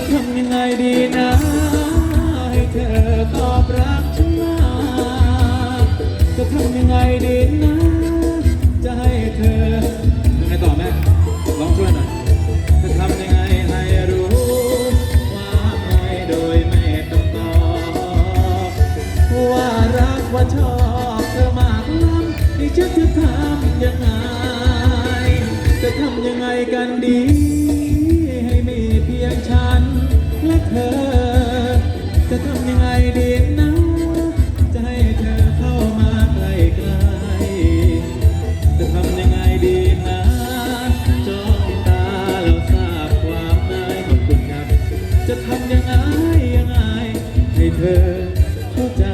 จะทำยังไงดีนะ ให้เธอตอบรักฉันมาจะทำยังไงดีนะ จะให้เธอยังไงต่อแม่ลองช่วยหน่อยจะทำยังไงให้รู้ว่าไงโดยไม่ต้องตอบว่ารักว่าชอบเธอมากล้ำนี่ฉันจะทำยังไง จะทำยังไงกันดี จะทำยังไงยังไงให้เธอเข้าใจ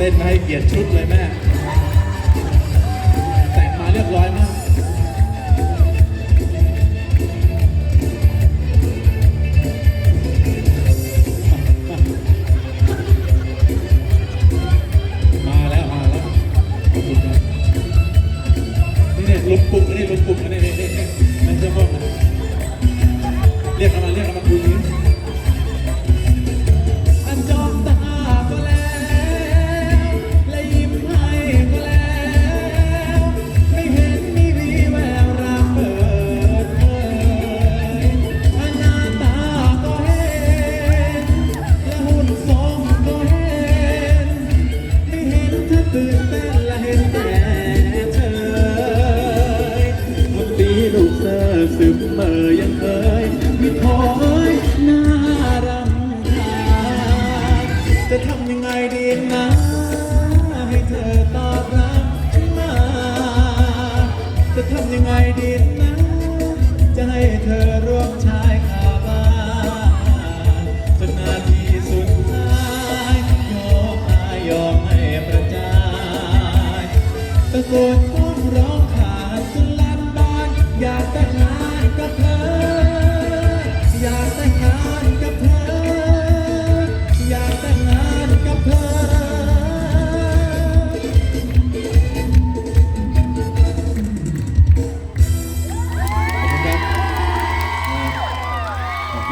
เต้นมาให้เกียรติชุดเลยแม่ แต่งมาเรียบร้อยมากมาแล้วมาแล้วนี่เนี่ยลุกปุ๊กนนี้ลุกปุ๊ก เมอยังเคยมีพอยน้ารำคาญจะทำยังไงดีนะให้เธอตอบรับมา จะทำยังไงดีนะ จะให้เธอร่วมชายคาบ้านจนนาทีสุดท้ายยอมตายยอมให้ประจายตะโกนร้อง